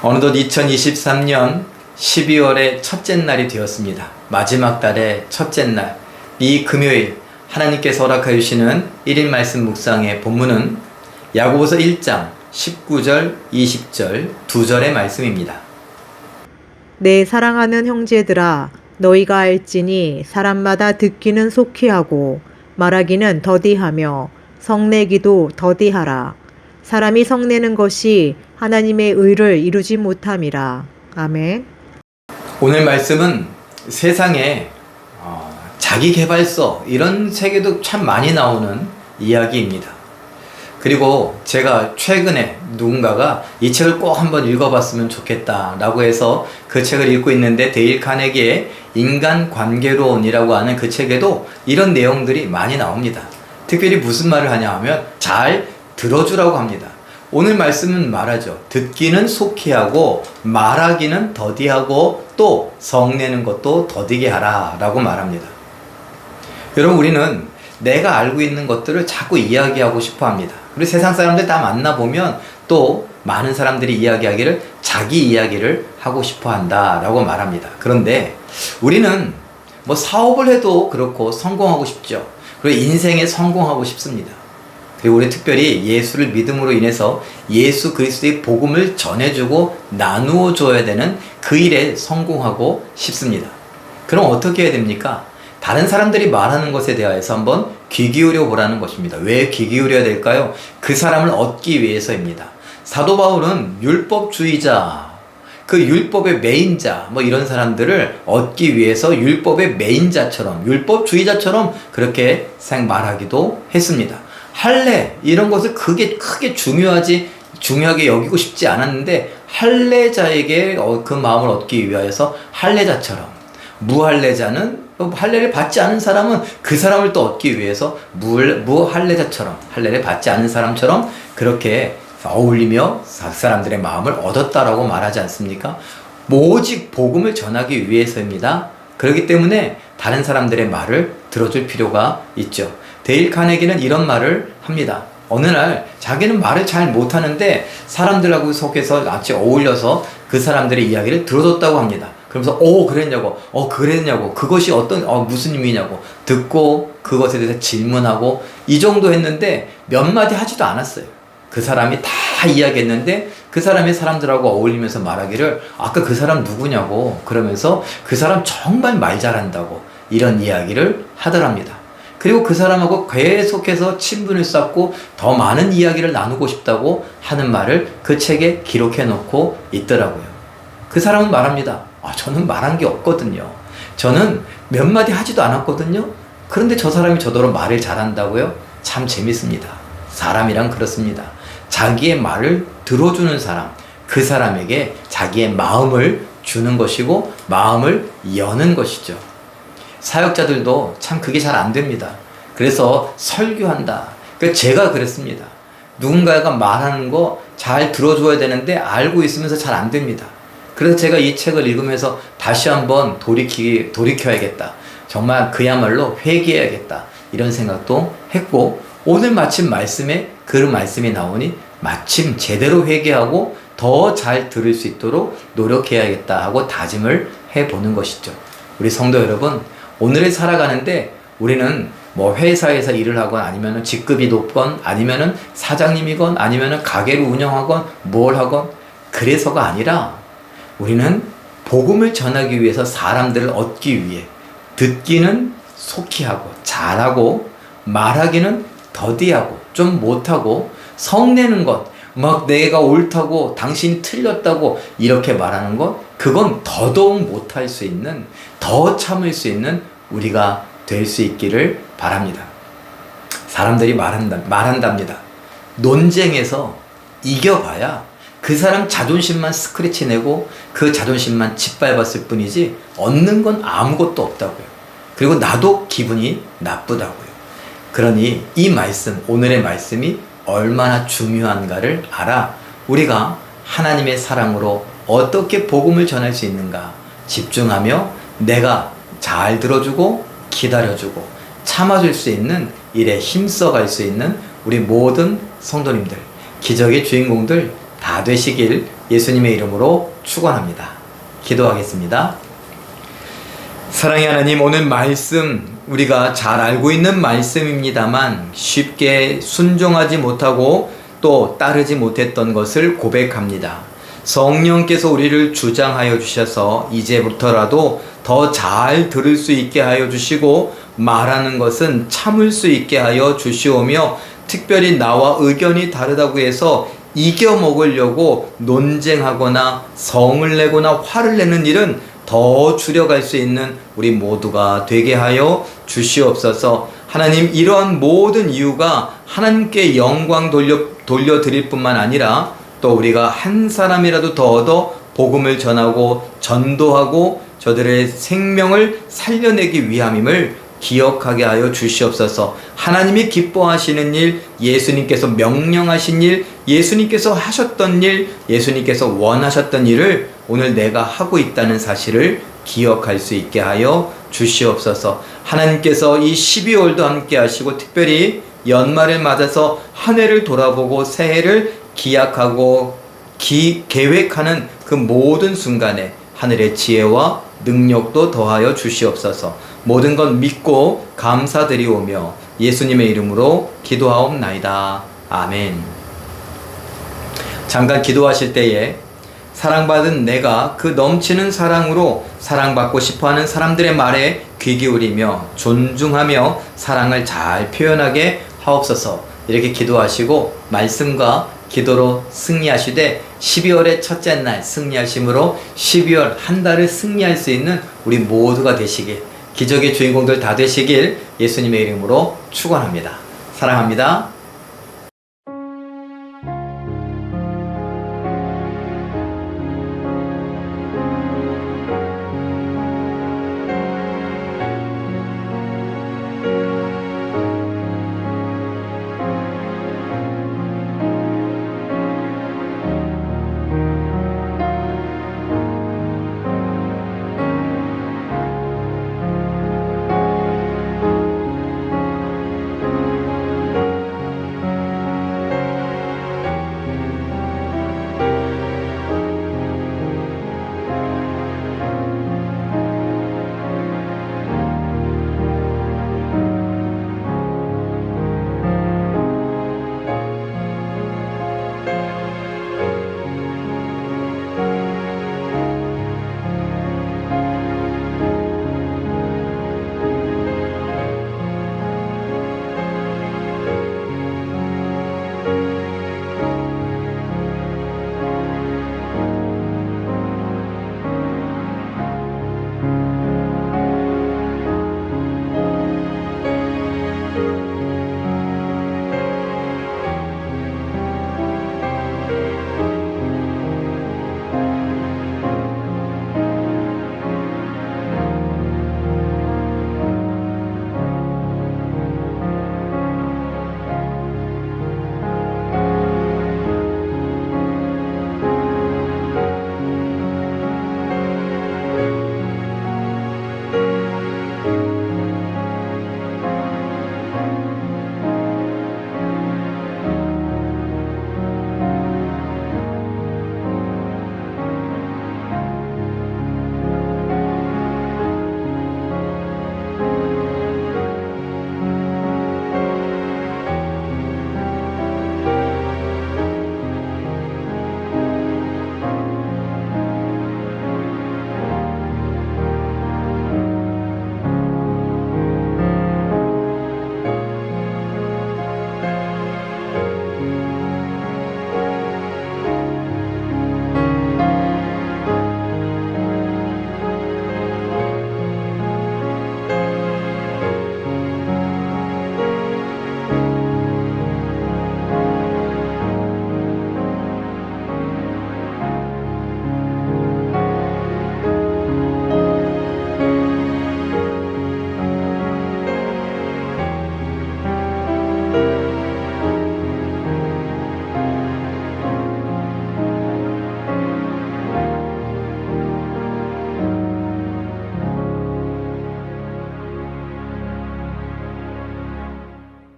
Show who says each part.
Speaker 1: 어느덧 2023년 12월의 첫째 날이 되었습니다. 마지막 달의 첫째 날. 이 금요일 하나님께서 허락하여 주시는 1인 말씀 묵상의 본문은 야고보서 1장 19절, 20절 두 절의 말씀입니다.
Speaker 2: 내 사랑하는 형제들아 너희가 알지니 사람마다 듣기는 속히 하고 말하기는 더디하며 성내기도 더디하라 사람이 성내는 것이 하나님의 의를 이루지 못함이라 아멘
Speaker 1: 오늘 말씀은 세상에 어, 자기 개발서 이런 세계도 참 많이 나오는 이야기입니다. 그리고 제가 최근에 누군가가 이 책을 꼭 한번 읽어봤으면 좋겠다라고 해서 그 책을 읽고 있는데 데일 카네기의 인간 관계론이라고 하는 그 책에도 이런 내용들이 많이 나옵니다. 특별히 무슨 말을 하냐 하면 잘 들어주라고 합니다. 오늘 말씀은 말하죠. 듣기는 속히 하고 말하기는 더디하고 또 성내는 것도 더디게 하라 라고 말합니다. 여러분 우리는 내가 알고 있는 것들을 자꾸 이야기하고 싶어 합니다. 그리고 세상 사람들 다 만나 보면 또 많은 사람들이 이야기하기를 자기 이야기를 하고 싶어 한다라고 말합니다. 그런데 우리는 뭐 사업을 해도 그렇고 성공하고 싶죠. 그리고 인생에 성공하고 싶습니다. 그리고 우리 특별히 예수를 믿음으로 인해서 예수 그리스도의 복음을 전해주고 나누어 줘야 되는 그 일에 성공하고 싶습니다. 그럼 어떻게 해야 됩니까? 다른 사람들이 말하는 것에 대하여서 한번 귀 기울여 보라는 것입니다. 왜 귀 기울여야 될까요? 그 사람을 얻기 위해서입니다. 사도 바울은 율법주의자, 그 율법의 메인자, 뭐 이런 사람들을 얻기 위해서 율법의 메인자처럼, 율법주의자처럼 그렇게 생 말하기도 했습니다. 할례, 이런 것을 크게, 크게 중요하지, 중요하게 여기고 싶지 않았는데, 할례자에게 어, 그 마음을 얻기 위하여서 할례자처럼, 무할례자는 할례를 받지 않은 사람은 그 사람을 또 얻기 위해서 무할례자처럼 할례를 받지 않은 사람처럼 그렇게 어울리며 사람들의 마음을 얻었다라고 말하지 않습니까? 오직 복음을 전하기 위해서입니다. 그렇기 때문에 다른 사람들의 말을 들어줄 필요가 있죠. 데일 카네기는 이런 말을 합니다. 어느 날 자기는 말을 잘 못하는데 사람들하고 속해서 같이 어울려서 그 사람들의 이야기를 들어줬다고 합니다. 그러면서 오 그랬냐고 어 그랬냐고 그것이 어떤 어 무슨 의미냐고 듣고 그것에 대해서 질문하고 이 정도 했는데 몇 마디 하지도 않았어요. 그 사람이 다 이야기했는데 그 사람이 사람들하고 어울리면서 말하기를 아까 그 사람 누구냐고 그러면서 그 사람 정말 말 잘한다고 이런 이야기를 하더랍니다. 그리고 그 사람하고 계속해서 친분을 쌓고 더 많은 이야기를 나누고 싶다고 하는 말을 그 책에 기록해 놓고 있더라고요. 그 사람은 말합니다. 아, 저는 말한 게 없거든요. 저는 몇 마디 하지도 않았거든요. 그런데 저 사람이 저더러 말을 잘한다고요? 참 재밌습니다. 사람이란 그렇습니다. 자기의 말을 들어주는 사람, 그 사람에게 자기의 마음을 주는 것이고 마음을 여는 것이죠. 사역자들도 참 그게 잘 안 됩니다. 그래서 설교한다. 그 제가 그랬습니다. 누군가가 말하는 거 잘 들어줘야 되는데 알고 있으면서 잘 안 됩니다. 그래서 제가 이 책을 읽으면서 다시 한번 돌이키, 돌이켜야겠다. 정말 그야말로 회개해야겠다. 이런 생각도 했고, 오늘 마침 말씀에 그 말씀이 나오니 마침 제대로 회개하고 더 잘 들을 수 있도록 노력해야겠다 하고 다짐을 해 보는 것이죠. 우리 성도 여러분, 오늘을 살아가는데 우리는 뭐 회사에서 일을 하건 아니면은 직급이 높건 아니면은 사장님이건 아니면은 가게를 운영하건 뭘 하건 그래서가 아니라 우리는 복음을 전하기 위해서 사람들을 얻기 위해 듣기는 속히 하고 잘하고 말하기는 더디하고 좀 못하고 성내는 것, 막 내가 옳다고 당신이 틀렸다고 이렇게 말하는 것, 그건 더더욱 못할 수 있는, 더 참을 수 있는 우리가 될 수 있기를 바랍니다. 사람들이 말한다, 말한답니다. 논쟁에서 이겨봐야 그 사람 자존심만 스크래치 내고 그 자존심만 짓밟았을 뿐이지 얻는 건 아무것도 없다고요. 그리고 나도 기분이 나쁘다고요. 그러니 이 말씀, 오늘의 말씀이 얼마나 중요한가를 알아 우리가 하나님의 사랑으로 어떻게 복음을 전할 수 있는가 집중하며 내가 잘 들어주고 기다려주고 참아줄 수 있는 일에 힘써 갈 수 있는 우리 모든 성도님들, 기적의 주인공들 다다 되시길 예수님의 이름으로 축원합니다. 기도하겠습니다. 사랑의 하나님 오늘 말씀 우리가 잘 알고 있는 말씀입니다만 쉽게 순종하지 못하고 또 따르지 못했던 것을 고백합니다. 성령께서 우리를 주장하여 주셔서 이제부터라도 더 잘 들을 수 있게 하여 주시고 말하는 것은 참을 수 있게 하여 주시오며 특별히 나와 의견이 다르다고 해서 이겨 먹으려고 논쟁하거나 성을 내거나 화를 내는 일은 더 줄여갈 수 있는 우리 모두가 되게 하여 주시옵소서. 하나님 이러한 모든 이유가 하나님께 영광 돌려 돌려 드릴 뿐만 아니라 또 우리가 한 사람이라도 더 얻어 복음을 전하고 전도하고 저들의 생명을 살려내기 위함임을 기억하게 하여 주시옵소서. 하나님이 기뻐하시는 일, 예수님께서 명령하신 일, 예수님께서 하셨던 일, 예수님께서 원하셨던 일을 오늘 내가 하고 있다는 사실을 기억할 수 있게 하여 주시옵소서. 하나님께서 이 12월도 함께 하시고 특별히 연말을 맞아서 한 해를 돌아보고 새해를 기약하고 기, 계획하는 그 모든 순간에 하늘의 지혜와 능력도 더하여 주시옵소서. 모든 것 믿고 감사드리오며 예수님의 이름으로 기도하옵나이다. 아멘. 잠깐 기도하실 때에 사랑받은 내가 그 넘치는 사랑으로 사랑받고 싶어 하는 사람들의 말에 귀 기울이며 존중하며 사랑을 잘 표현하게 하옵소서. 이렇게 기도하시고 말씀과 기도로 승리하시되 12월의 첫째 날 승리하심으로 12월 한 달을 승리할 수 있는 우리 모두가 되시길 기적의 주인공들 다 되시길 예수님의 이름으로 축원합니다. 사랑합니다.